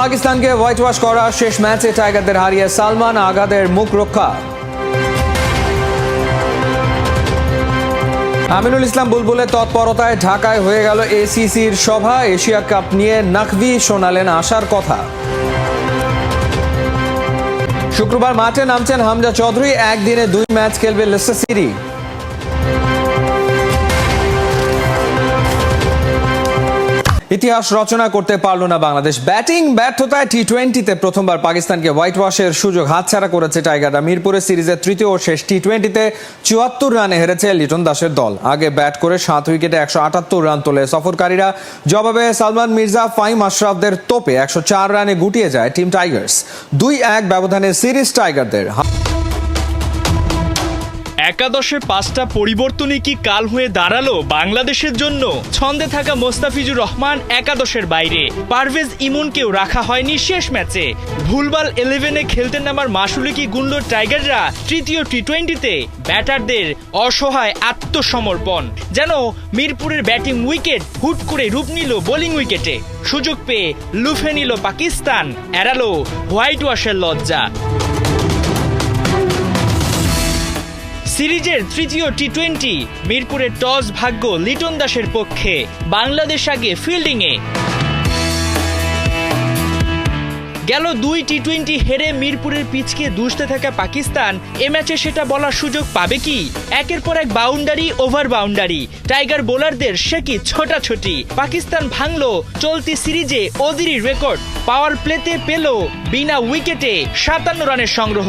পাকিস্তানকে white wash করা, শেষ ম্যাচে টাইগারদের হারিয়ে সালমান আগাদের মুখ রক্ষা। আমিনুল ইসলাম বুলবুলের তৎপরতায় ঢাকায় হয়ে গেল এসিসির সভা। এশিয়া কাপ নিয়ে নাকভি শোনালেন আসার কথা। শুক্রবার মাঠে নামছেন হামজা চৌধুরী, একদিনে দুই ম্যাচ খেলবে লেস্টার সিটি। ইতিহাস রচনা করতে পারল না বাংলাদেশ। ব্যাটিং ব্যর্থতায় টি টোয়েন্টিতে প্রথমবার পাকিস্তানকে হোয়াইট ওয়াশের সুযোগ হাতছাড়া করেছে টাইগাররা মিরপুরে সিরিজের তৃতীয় ও শেষ টি টোয়েন্টিতে চুয়াত্তর রানে হেরেছে লিটন দাসের দল। আগে ব্যাট করে সাত উইকেটে একশো আটাত্তর রান তোলে সফরকারীরা। জবাবে সালমান মির্জা ফাইম আশরাফদের তোপে একশো চার রানে গুটিয়ে যায় টিম টাইগার্স। দুই এক ব্যবধানে সিরিজ টাইগারদের। একাদশের পাঁচটা পরিবর্তনই কি কাল হয়ে দাঁড়াল বাংলাদেশের জন্য? ছন্দে থাকা মোস্তাফিজুর রহমান একাদশের বাইরে। পারভেজ ইমনকেও রাখা হয়নি শেষ ম্যাচে। ভুলবাল ইলেভেনে খেলতে নামার মাসুলি কি গুনল টাইগাররা তৃতীয় টি টোয়েন্টিতে ব্যাটারদের অসহায় আত্মসমর্পণ। যেন মিরপুরের ব্যাটিং উইকেট হুট করে রূপ নিল বোলিং উইকেটে। সুযোগ পেয়ে লুফে নিল পাকিস্তান, এড়ালো হোয়াইট ওয়াশের লজ্জা। সিরিজের তৃতীয় টি টোয়েন্টি মিরপুরের টস ভাগ্য লিটন দাসের পক্ষে, বাংলাদেশ আগে ফিল্ডিংয়ে গেল দুই টি টোয়েন্টি হেরে মিরপুরের পিচকে দুষতে থাকা পাকিস্তান, এ ম্যাচে সেটা বলার সুযোগ পাবে কি? একের পর এক বাউন্ডারি ওভার বাউন্ডারি টাইগার বোলারদের সে কি ছোটাছুটি? পাকিস্তান ভাঙলো, চলতি সিরিজে অদিরি রেকর্ড পাওয়ার প্লেতে পেল বিনা উইকেটে সাতান্ন রানের সংগ্রহ।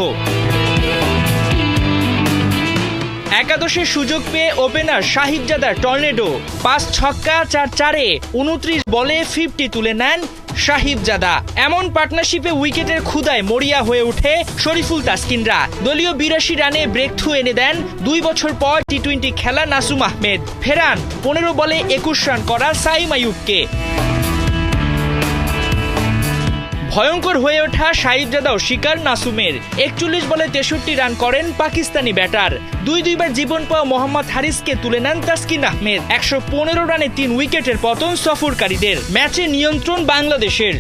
একাদশের সুযোগ পেয়ে ওপেনার সাহিবজাদার টর্নেডো। পাঁচ ছক্কা, চার চারে উনত্রিশ বলে ফিফটি তুলে নেন সাহিবজাদা এমন পার্টনারশিপে উইকেটের ক্ষুদায় মরিয়া হয়ে ওঠে শরীফুল তাসকিনরা। দলীয় বিরাশি রানে ব্রেক থ্রু এনে দেন দুই বছর পর টি টোয়েন্টি খেলা নাসুম আহমেদ। ফেরান, পনেরো বলে একুশ রান করা সাইম আয়ুবকে ভয়ঙ্কর হয়ে ওঠা সাহিবজাদাও শিকার নাসুমের। একচল্লিশ বলে তেষট্টি রান করেন পাকিস্তানি ব্যাটার। দুই দুইবার জীবন পাওয়া মোহাম্মদ হারিসকে তুলে নেন তাসকিন আহমেদ। একশো পনেরো রানে তিন উইকেটের পতন সফরকারীদের। ম্যাচে নিয়ন্ত্রণ বাংলাদেশের।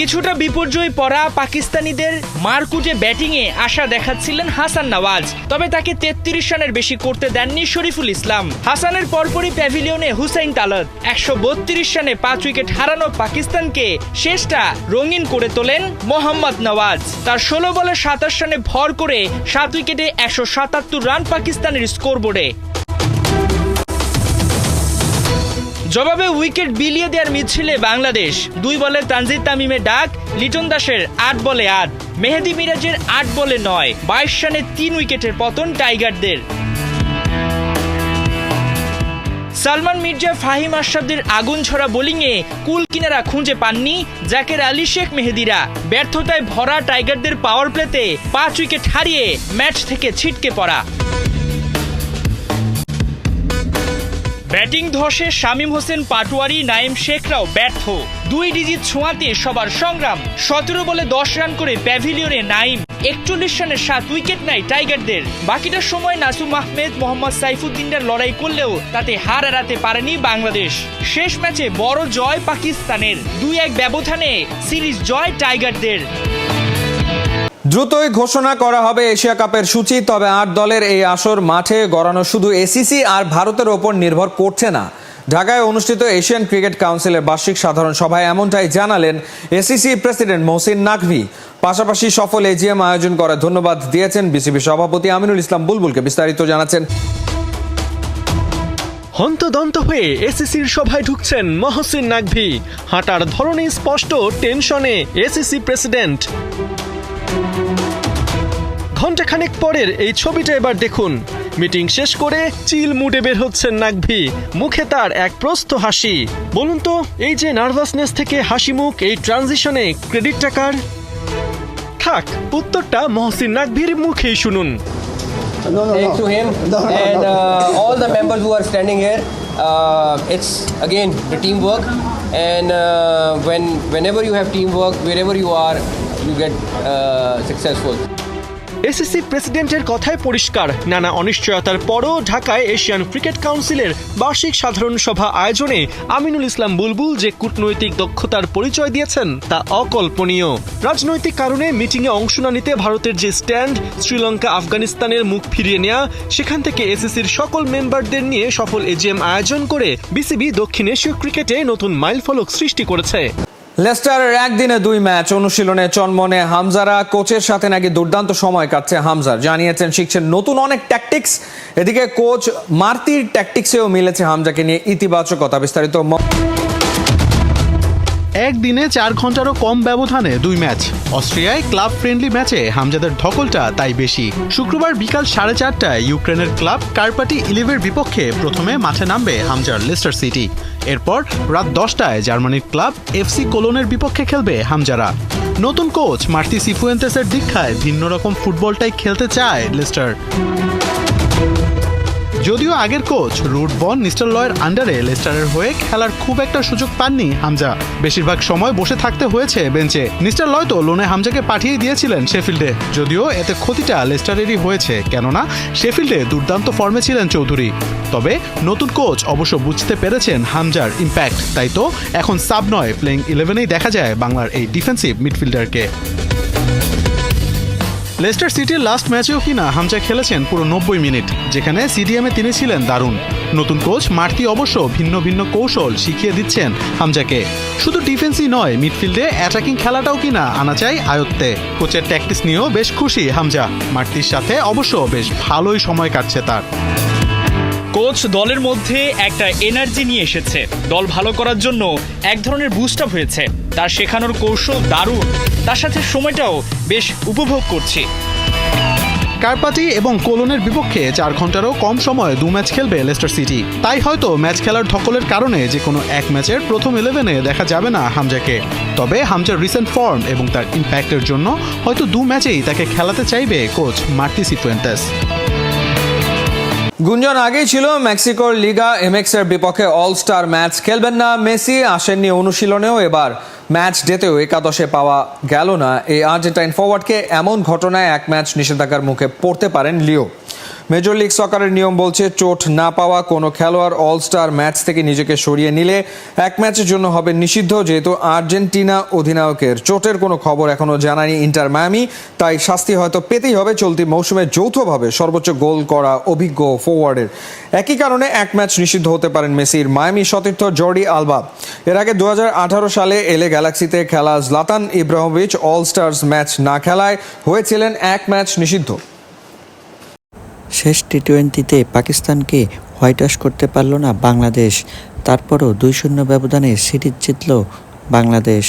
কিছুটা বিপর্যয় পড়া পাকিস্তানিদের মারকুটে ব্যাটিংয়ে আশা দেখাচ্ছিলেন হাসান নওয়াজ, তবে তাকে তেত্রিশ রানের বেশি করতে দেননি শরীফুল ইসলাম। হাসানের পরপরই প্যাভিলিয়নে হুসাইন তালত একশো বত্রিশ রানে পাঁচ উইকেট হারানো পাকিস্তানকে শেষটা রঙিন করে তোলেন মোহাম্মদ নওয়াজ। তার ষোলো বলে সাতাশ রানে ভর করে সাত উইকেটে একশো সাতাত্তর রান পাকিস্তানের স্কোরবোর্ডে। জবাবে উইকেট বিলিয়ে দেওয়ার মিছিলে বাংলাদেশ। দুই বলে তানজিদ তামিমের ডাক, লিটন দাসের আট বলে আট, মেহেদি মিরাজের আট বলে নয়, বাইশ রানে তিন উইকেটের পতন টাইগারদের। সালমান মির্জা ফাহিম আশরাফদের আগুন ছড়া বোলিংয়ে কুল কিনারা খুঁজে পাননি জাকের আলী শেখ মেহেদিরা। ব্যর্থতায় ভরা টাইগারদের পাওয়ার প্লেতে পাঁচ উইকেট হারিয়ে ম্যাচ থেকে ছিটকে পড়া। ব্যাটিং ধসে শামীম হোসেন পাটোয়ারি নাইম শেখরাও ব্যর্থ। দুই ডিজিট ছোঁয়াতে সবার সংগ্রাম। সতেরো বলে দশ রান করে প্যাভিলিয়নে নাইম। একচল্লিশ রানের সাত উইকেট নেয় টাইগারদের। বাকিটা সময় নাসুম আহমেদ, মোহাম্মদ সাইফুদ্দিনরা লড়াই করলেও তাতে হার এড়াতে পারেনি বাংলাদেশ। শেষ ম্যাচে বড় জয় পাকিস্তানের। দুই এক ব্যবধানে সিরিজ জয় টাইগারদের। দ্রুতই ঘোষণা করা হবে এশিয়া কাপের সূচি, তবে আট দলের এই আসর মাঠে গড়ানো শুধু এসিসি আর ভারতের ওপর নির্ভর করছে না। ঢাকায় অনুষ্ঠিত এশিয়ান ক্রিকেট কাউন্সিলের বার্ষিক সাধারণ সভায় এমনটাই জানালেন এসিসি প্রেসিডেন্ট মহসিন নাকভি। পাশাপাশি সফল এজিএম আয়োজন করে ধন্যবাদ দিয়েছেন বিসিবি সভাপতি আমিনুল ইসলাম বুলবুলকে। বিস্তারিত জানাচ্ছেন। হন্তদন্ত হয়ে এসিসির সভায় ঢুকছেন মহসিন নাকভি। হাঁটার ধরনে স্পষ্ট টেনশনে এসিসি প্রেসিডেন্ট। ঘণ্টাখানেক পরের এই ছবিটা এবার দেখুন। মিটিং শেষ করে চিল মুডে বের হচ্ছেন নাকভি মুখে তার এক প্রস্থ হাসি। বলুন তো এই যে নার্ভাসনেস থেকে হাসি মুখ এই ট্রানজিশনে ক্রেডিট টাকার? থাক উত্তরটা মহসিন নাকভির মুখেই শুনুন। No, no, no. to him and uh, all the members who are standing here. Uh, it's again the teamwork, and uh, when whenever you have teamwork, wherever you are, you get uh, successful. ACC প্রেসিডেন্টের কথায় পরিষ্কার। নানা অনিশ্চয়তার পরও ঢাকায় Asian cricket কাউন্সিলের বার্ষিক সাধারণ সভা আয়োজনে আমিনুল ইসলাম বুলবুল যে কূটনৈতিক দক্ষতার পরিচয় দিয়েছেন, তা অকল্পনীয়। রাজনৈতিক কারণে মিটিংয়ে অংশ না নিতে ভারতের যে স্ট্যান্ড, শ্রীলঙ্কা, আফগানিস্তানের মুখ ফিরিয়ে নেওয়া সেখান থেকে এসিসির সকল মেম্বারদের নিয়ে সফল এজিএম আয়োজন করে বিসিবি দক্ষিণ এশীয় ক্রিকেটে নতুন মাইলফলক সৃষ্টি করেছে। লেস্টারের একদিনে দুই ম্যাচ অনুশীলনে চনমনে হামজারা, কোচের সাথে নাকি দুর্দান্ত সময় কাটছে হামজার। জানিয়েছেন, শিখছেন নতুন অনেক ট্যাকটিক্স এদিকে কোচ মার্তির ট্যাকটিক্সেও মিলেছে হামজাকে নিয়ে ইতিবাচকতা বিস্তারিত। একদিনে চার ঘন্টারও কম ব্যবধানে দুই ম্যাচ। অস্ট্রিয়ায় ক্লাব ফ্রেন্ডলি ম্যাচে হামজাদের ধকলটা তাই বেশি। শুক্রবার বিকাল সাড়ে চারটায় ইউক্রেনের ক্লাব কার্পাটি ইলেভের বিপক্ষে প্রথমে মাঠে নামবে হামজার লেস্টার সিটি। এরপর রাত দশটায় জার্মানির ক্লাব এফসি কোলোনের বিপক্ষে খেলবে হামজারা। নতুন কোচ মার্তি সিফুয়েন্তেসের দীক্ষায় ভিন্ন রকম ফুটবলটাই খেলতে চায় লেস্টার। যদিও আগের কোচ, রুট বন নিস্টারলয়ের আন্ডারে লেস্টারের হয়ে খেলার খুব একটা সুযোগ পাননি হামজা। বেশিরভাগ সময় বসে থাকতে হয়েছে বেঞ্চে। মিস্টার লয় তো লোনে হামজাকে পাঠিয়ে দিয়েছিলেন শেফিল্ডে। যদিও এতে ক্ষতিটা লেস্টারেরই হয়েছে, কেননা শেফিল্ডে দুর্দান্ত ফর্মে ছিলেন চৌধুরী। তবে নতুন কোচ অবশ্য বুঝতে পেরেছেন হামজার ইম্প্যাক্ট তাই তো এখন সাব নয় প্লেইং ইলেভেনেই দেখা যায় বাংলার এই ডিফেন্সিভ মিডফিল্ডারকে লেস্টার সিটির লাস্ট ম্যাচেও কিনা হামজা খেলেছেন পুরো নব্বই মিনিট, যেখানে সিডিএমে তিনি ছিলেন দারুণ। নতুন কোচ মার্তি অবশ্য ভিন্ন ভিন্ন কৌশল শিখিয়ে দিচ্ছেন হামজাকে। শুধু ডিফেন্সই নয় মিডফিল্ডে অ্যাটাকিং খেলাটাও কিনা আনা চাই আয়ত্তে। কোচের ট্যাকটিস নিয়েও বেশ খুশি হামজা মার্তির সাথে অবশ্য বেশ ভালোই সময় কাটছে তার। কোচ দলের মধ্যে একটা এনার্জি নিয়ে এসেছে। দল ভালো করার জন্য এক ধরনের বুস্ট আপ হয়েছে। তার শেখানোর কৌশল দারুণ। তার সাথে সময়টাও বেশ উপভোগ করছি। কারপাতি এবং কোলনের বিপক্ষে চার ঘন্টারও কম সময়ে দু ম্যাচ খেলবে লেস্টার সিটি। তাই হয়তো ম্যাচ খেলার ধকলের কারণে যে কোনো এক ম্যাচের প্রথম ইলেভেনে দেখা যাবে না হামজাকে। তবে হামজার রিসেন্ট ফর্ম এবং তার ইম্প্যাক্টের জন্য হয়তো দু ম্যাচেই তাকে খেলাতে চাইবে কোচ মার্টি সিফুয়েন্তেস গুঞ্জন আগেই ছিল, মেক্সিকোর লিগা এমএক্স এর বিপক্ষে অল স্টার ম্যাচ খেলবেন না মেসি, আসেননি অনুশীলনেও এবার। ম্যাচ ডেতেও একাদশে পাওয়া গেল না। এই আর্জেন্টাইন ফরওয়ার্ডকে এমন ঘটনায় এক ম্যাচ নিষেধাজ্ঞার মুখে পড়তে পারেন লিও। মেজর লিগ সকারের নিয়ম বলছে, চোট না পাওয়া কোনো খেলোয়াড় অল স্টার ম্যাচ থেকে নিজেকে সরিয়ে নিলে এক ম্যাচের জন্য হবে নিষিদ্ধ, যেহেতু আর্জেন্টিনা অধিনায়কের চোটের কোনো খবর এখনও জানায়নি ইন্টার মায়ামি। তাই শাস্তি হয়তো পেতেই হবে, চলতি মৌসুমে যৌথভাবে সর্বোচ্চ গোল করা অভিজ্ঞ ফরওয়ার্ডের একই কারণে এক ম্যাচ নিষিদ্ধ হতে পারেন মেসির মায়ামি সতীর্থ জর্ডি আলবা। এর আগে দু হাজার আঠারো সালে এলে গ্যালাক্সিতে খেলা Zlatan Ibrahimovic all stars match না খেলায় হয়েছিলেন এক ম্যাচ নিষিদ্ধ। শেষ টি টোয়েন্টিতে পাকিস্তানকে হোয়াইট ওয়াশ করতে পারল না বাংলাদেশ। তারপরও দুই শূন্য ব্যবধানে সিরিজ জিতল বাংলাদেশ।